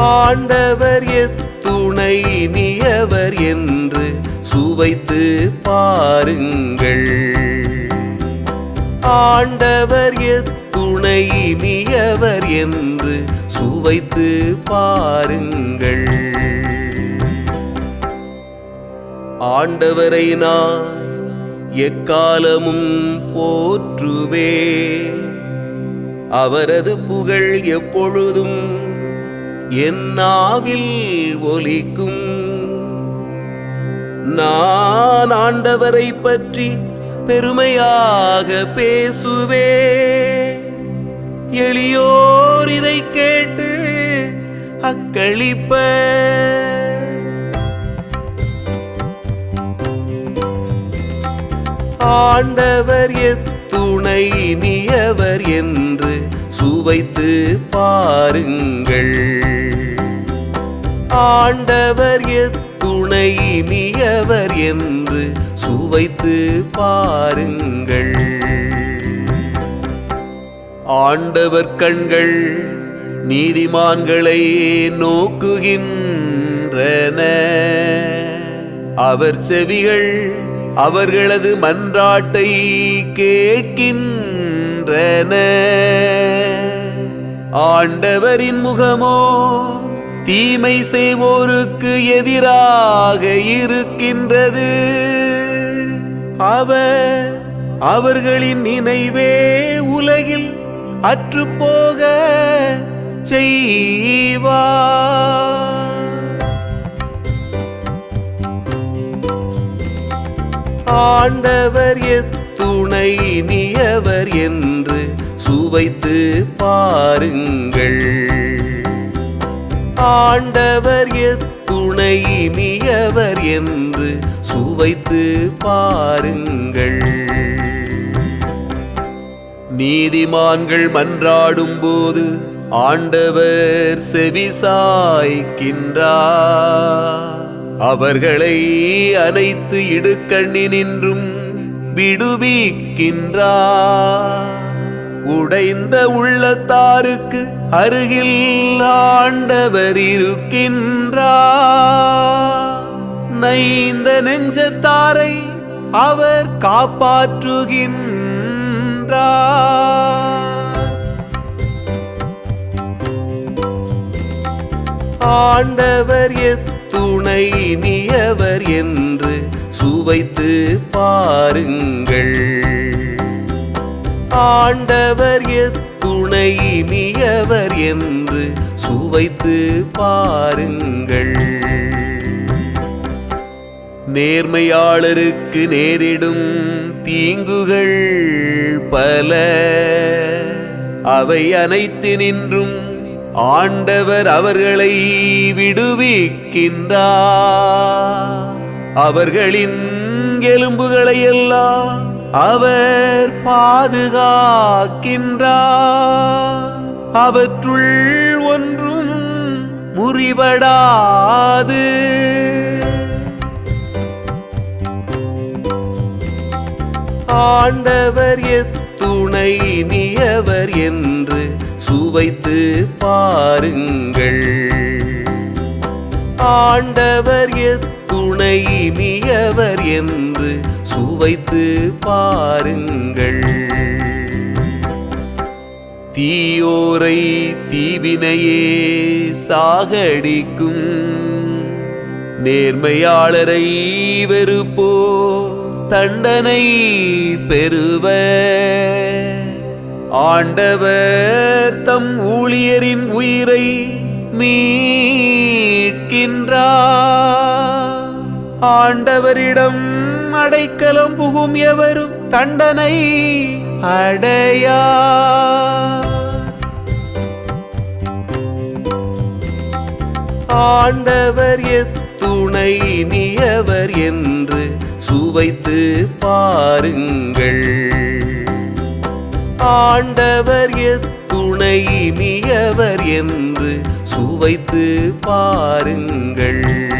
ஆண்டவர் எத்துணை இனியவர் என்று சுவைத்து பாருங்கள். ஆண்டவர் எத்துணை இனியவர் என்று சுவைத்து பாருங்கள். ஆண்டவரை நான் எக்காலமும் போற்றுவே அவரது புகழ் எப்பொழுதும் என் நாவில் ஒலிக்கும். நான் ஆண்டவரை பற்றி பெருமையாக பேசுவே எளியோர் இதை கேட்டு அக்களிப்ப. ஆண்டவர் எத்துணை நியவர் என்று சுவைத்து பாருங்கள். ஆண்டவர் எத்துணை இனியவர் என்று சுவைத்து பாருங்கள். ஆண்டவர் கண்கள் நீதிமான்களை நோக்குகின்றன. அவர் செவிகள் அவர்களது மன்றாட்டை கேட்கின்றன. ஆண்டவரின் முகமோ தீமை செய்வோருக்கு எதிராக இருக்கின்றது. அவர் அவர்களின் நினைவே உலகில் அற்றுப்போக செய்வா ஆண்டவர் எத்துணை நியவர் என்று சுவைத்து பாருங்கள். ஆண்டவர் எத்துணை இனியவர் என்று சுவைத்து பாருங்கள். நீதிமான்கள் மன்றாடும் போது ஆண்டவர் செவிசாய்க்கின்றார். அவர்களை அனைத்து இடுக்கண்ணினின்றும் விடுவிக்கின்றார். உடைந்த உள்ளத்தாருக்கு அருகில் ஆண்டவர் இருக்கின்றார் நைந்த நெஞ்சத்தாரை அவர் காப்பாற்றுகின்றார் ஆண்டவர் எத்துணை நியவர் என்று சுவைத்து பாருங்கள். ஆண்டவர் எத்துணை இனியவர் என்று சுவைத்து பாருங்கள். நேர்மையாளருக்கு நேரிடும் தீங்குகள் பல. அவை அனைத்து நின்றும் ஆண்டவர் அவர்களை விடுவிக்கின்றார். அவர்களின் எலும்புகளை எல்லாம் அவர் பாதுகாக்கின்றார். அவற்றுள் ஒன்றும் முறிபடாது. ஆண்டவர் எத்துணை நியவர் என்று சுவைத்து பாருங்கள். ஆண்டவர் எத்துணை இனியவர் என்று சுவைத்து பாருங்கள். தீயோரை தீவினையே சாகடிக்கும் நேர்மையாளரை வெறுப்போ தண்டனை பெறுவ. ஆண்டவர் தம் ஊழியரின் உயிரை மீட்கின்றார். ஆண்டவரிடம் அடைக்கலம் புகும் எவரும் தண்டனை அடையா? ஆண்டவர் எத்துணை நியவர் என்று சுவைத்து பாருங்கள். ஆண்டவர் எத்துணை இனியவர் என்று சுவைத்து பாருங்கள்.